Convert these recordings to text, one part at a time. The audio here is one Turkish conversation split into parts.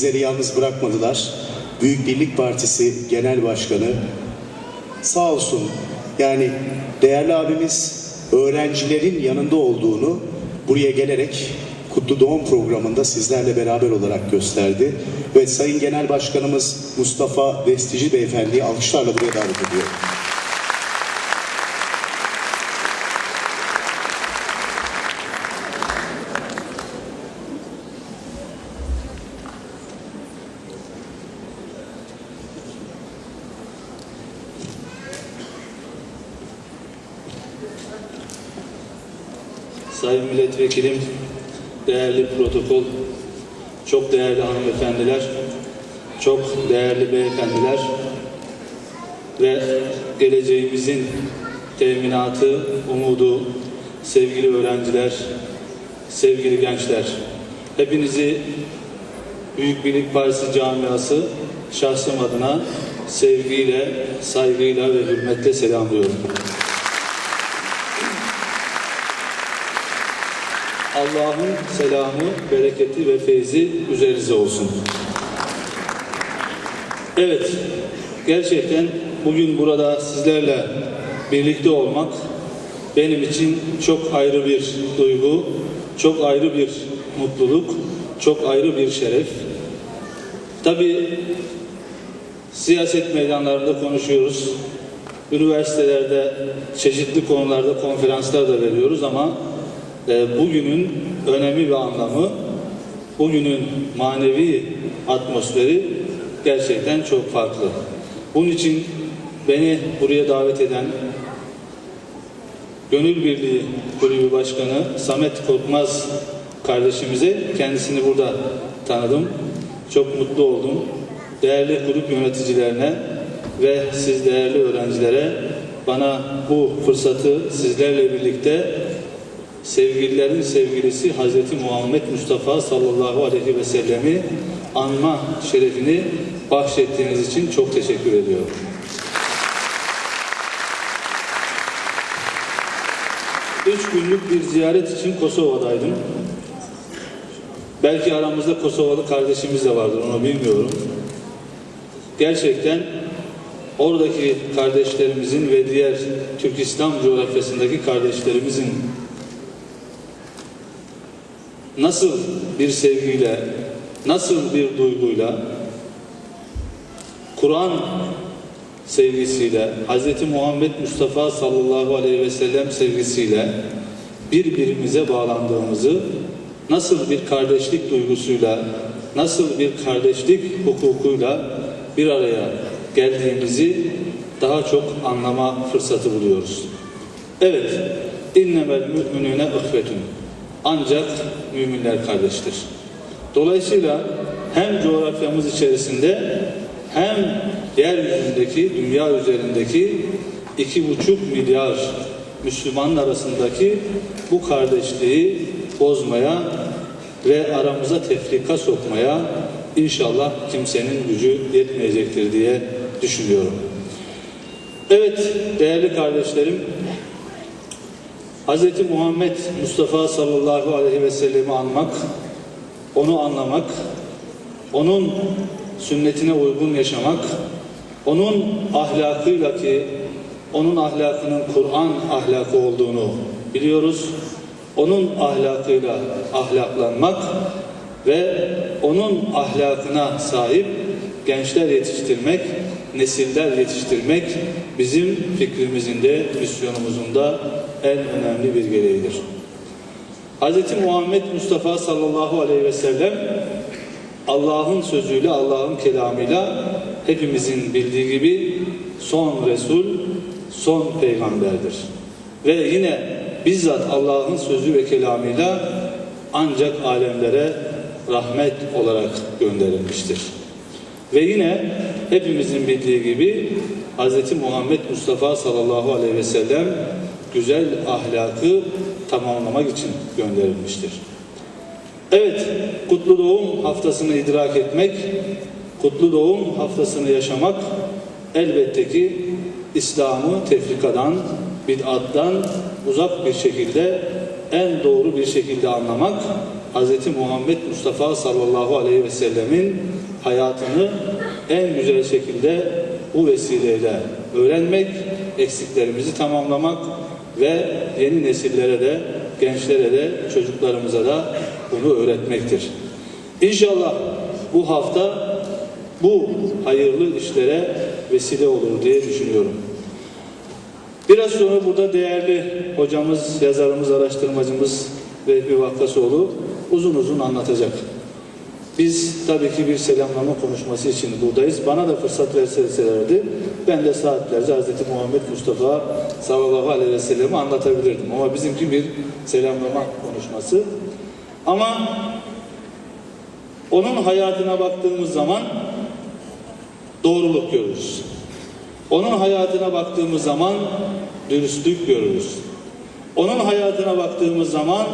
Bizleri yalnız bırakmadılar. Büyük Birlik Partisi Genel Başkanı sağ olsun yani değerli abimiz öğrencilerin yanında olduğunu buraya gelerek Kutlu Doğum programında sizlerle beraber olarak gösterdi. Ve Sayın Genel Başkanımız Mustafa Destici Beyefendi'yi alkışlarla buraya davet ediyor. Sayın Milletvekilim, değerli protokol, çok değerli hanımefendiler, çok değerli beyefendiler ve geleceğimizin teminatı, umudu, sevgili öğrenciler, sevgili gençler. Hepinizi Büyük Birlik Partisi camiası şahsım adına sevgiyle, saygıyla ve hürmetle selamlıyorum. Allah'ın selamı, bereketi ve feyzi üzerinize olsun. Evet, gerçekten bugün burada sizlerle birlikte olmak benim için çok ayrı bir duygu, çok ayrı bir mutluluk, çok ayrı bir şeref. Tabii siyaset meydanlarında konuşuyoruz. Üniversitelerde çeşitli konularda konferanslar da veriyoruz ama e, bugünün önemi ve anlamı, bugünün manevi atmosferi gerçekten çok farklı. Bunun için beni buraya davet eden Gönül Birliği Kulübü Başkanı Samet Korkmaz kardeşimize kendisini burada tanıdım. Çok mutlu oldum. Değerli kulüp yöneticilerine ve siz değerli öğrencilere bana bu fırsatı sizlerle birlikte sevgililerin sevgilisi Hazreti Muhammed Mustafa sallallahu aleyhi ve sellemi anma şerefini bahşettiğiniz için çok teşekkür ediyorum. Üç günlük bir ziyaret için Kosova'daydım. Belki aramızda Kosovalı kardeşimiz de vardır, onu bilmiyorum. Gerçekten oradaki kardeşlerimizin ve diğer Türk İslam coğrafyasındaki kardeşlerimizin nasıl bir sevgiyle, nasıl bir duyguyla, Kur'an sevgisiyle, Hz. Muhammed Mustafa sallallahu aleyhi ve sellem sevgisiyle birbirimize bağlandığımızı, nasıl bir kardeşlik duygusuyla, nasıl bir kardeşlik hukukuyla bir araya geldiğimizi daha çok anlama fırsatı buluyoruz. Evet, innemel müminüne ihvetun. Ancak müminler kardeştir. Dolayısıyla hem coğrafyamız içerisinde hem yeryüzündeki, dünya üzerindeki iki buçuk milyar Müslümanın arasındaki bu kardeşliği bozmaya ve aramıza tefrika sokmaya inşallah kimsenin gücü yetmeyecektir diye düşünüyorum. Evet değerli kardeşlerim, Hz. Muhammed Mustafa sallallahu aleyhi ve sellemi anmak, onu anlamak, onun sünnetine uygun yaşamak, onun ahlakıyla ki onun ahlakının Kur'an ahlakı olduğunu biliyoruz. Onun ahlakıyla ahlaklanmak ve onun ahlakına sahip gençler yetiştirmek, nesiller yetiştirmek bizim fikrimizin de misyonumuzun da en önemli bir gereğidir. Hz. Muhammed Mustafa sallallahu aleyhi ve sellem Allah'ın sözüyle, Allah'ın kelamıyla hepimizin bildiği gibi son Resul, son peygamberdir. Ve yine bizzat Allah'ın sözü ve kelamıyla ancak alemlere rahmet olarak gönderilmiştir. Ve yine hepimizin bildiği gibi Hz. Muhammed Mustafa sallallahu aleyhi ve sellem güzel ahlakı tamamlamak için gönderilmiştir. Evet, Kutlu Doğum haftasını idrak etmek, Kutlu Doğum haftasını yaşamak elbette ki İslam'ı tefrikadan, bid'attan uzak bir şekilde en doğru bir şekilde anlamak Hz. Muhammed Mustafa sallallahu aleyhi ve sellemin hayatını en güzel şekilde bu vesileyle öğrenmek, eksiklerimizi tamamlamak ve yeni nesillere de, gençlere de, çocuklarımıza da bunu öğretmektir. İnşallah bu hafta bu hayırlı işlere vesile olur diye düşünüyorum. Biraz sonra burada değerli hocamız, yazarımız, araştırmacımız Vehbi Vakkasoğlu uzun uzun anlatacak. Biz tabii ki bir selamlama konuşması için buradayız. Bana da fırsat verselerdi ben de saatlerce Hz. Muhammed Mustafa sallallahu aleyhi ve sellem'i anlatabilirdim. Ama bizimki bir selamlama konuşması. Ama onun hayatına baktığımız zaman doğruluk görürüz. Onun hayatına baktığımız zaman dürüstlük görürüz. Onun hayatına baktığımız zaman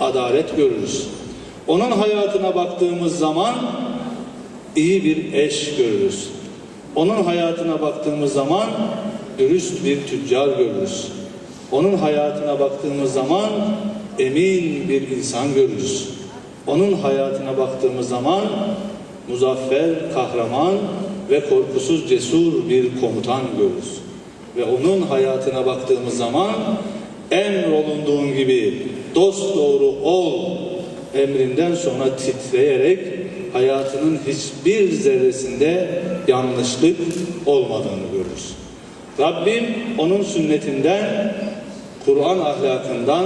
adalet görürüz. Onun hayatına baktığımız zaman iyi bir eş görürüz. Onun hayatına baktığımız zaman dürüst bir tüccar görürüz. Onun hayatına baktığımız zaman emin bir insan görürüz. Onun hayatına baktığımız zaman muzaffer, kahraman ve korkusuz cesur bir komutan görürüz. Ve onun hayatına baktığımız zaman emrolunduğun gibi dost doğru ol emrinden sonra titreyerek hayatının hiçbir zerresinde yanlışlık olmadığını görürüz. Rabbim onun sünnetinden, Kur'an ahlakından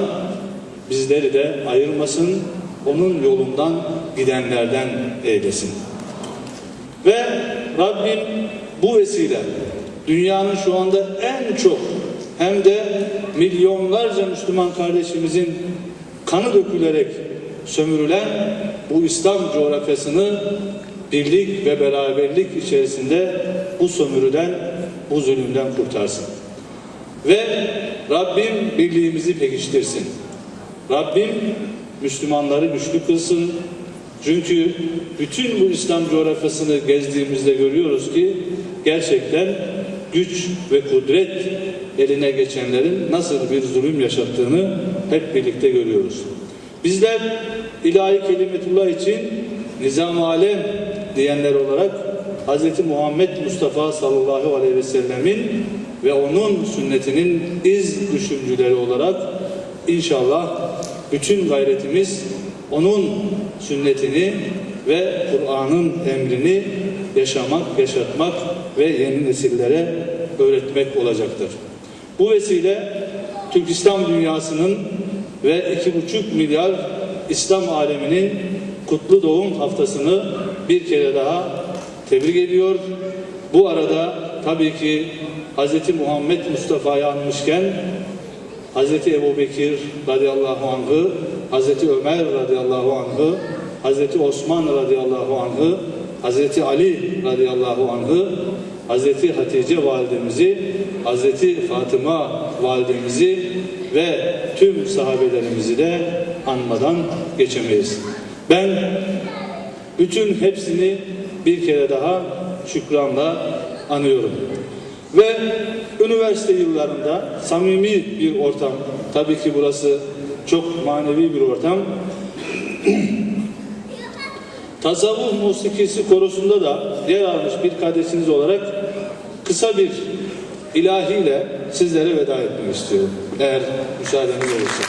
bizleri de ayırmasın, onun yolundan gidenlerden eylesin. Ve Rabbim bu vesile dünyanın şu anda en çok hem de milyonlarca Müslüman kardeşimizin kanı dökülerek sömürülen bu İslam coğrafyasını birlik ve beraberlik içerisinde bu sömürüden, bu zulümden kurtarsın. Ve Rabbim birliğimizi pekiştirsin. Rabbim Müslümanları güçlü kılsın. Çünkü bütün bu İslam coğrafyasını gezdiğimizde görüyoruz ki gerçekten güç ve kudret eline geçenlerin nasıl bir zulüm yaşattığını hep birlikte görüyoruz. Bizler ilahi kelimetullah için nizam alem diyenler olarak Hz. Muhammed Mustafa sallallahu aleyhi ve sellemin ve onun sünnetinin iz düşüncüleri olarak inşallah bütün gayretimiz onun sünnetini ve Kur'an'ın emrini yaşamak, yaşatmak ve yeni nesillere öğretmek olacaktır. Bu vesile Türk İslam dünyasının ve iki buçuk milyar İslam aleminin kutlu doğum haftasını bir kere daha tebrik ediyor. Bu arada tabii ki Hz. Muhammed Mustafa'yı anmışken Hz. Ebu Bekir radıyallahu anh'ı, Hz. Ömer radıyallahu anh'ı, Hz. Osman radıyallahu anh'ı, Hz. Ali radıyallahu anh'ı, Hz. Hatice validemizi, Hz. Fatıma validemizi ve tüm sahabelerimizi de anmadan geçemeyiz. Ben bütün hepsini bir kere daha şükranla anıyorum. Ve üniversite yıllarında samimi bir ortam, tabii ki burası çok manevi bir ortam. Tasavvuf musikisi korosunda da yer almış bir kardeşiniz olarak kısa bir ilahiyle sizlere veda etmek istiyorum. Eğer müsaadeniz olursa.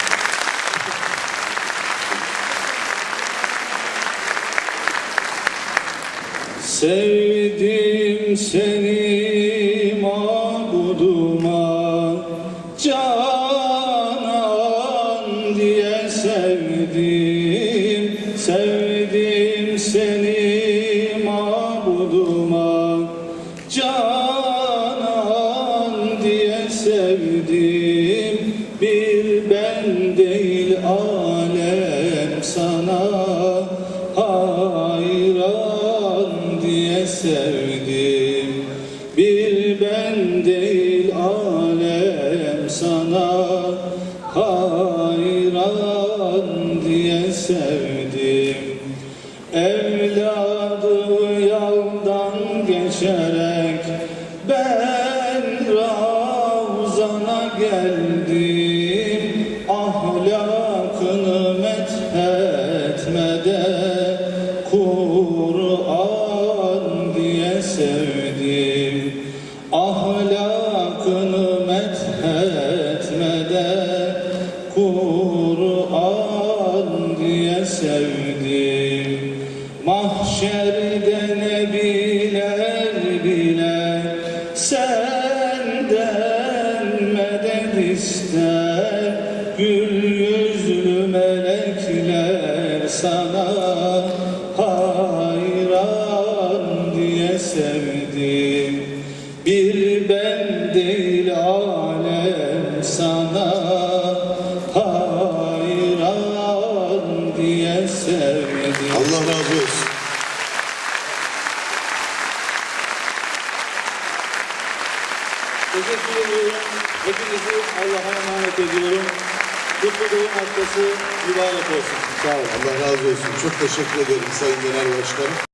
Sevdim seni mabuduma canan diye sevdim sevdim seni mabuduma canan hayran diye sevdim. Evladı yaldan geçerek ben Ravzana geldim. Ahlakını methetme said. haftası mübarek olsun. Sağ olun. Allah razı olsun. Çok teşekkür ederim Sayın Genel Başkanım.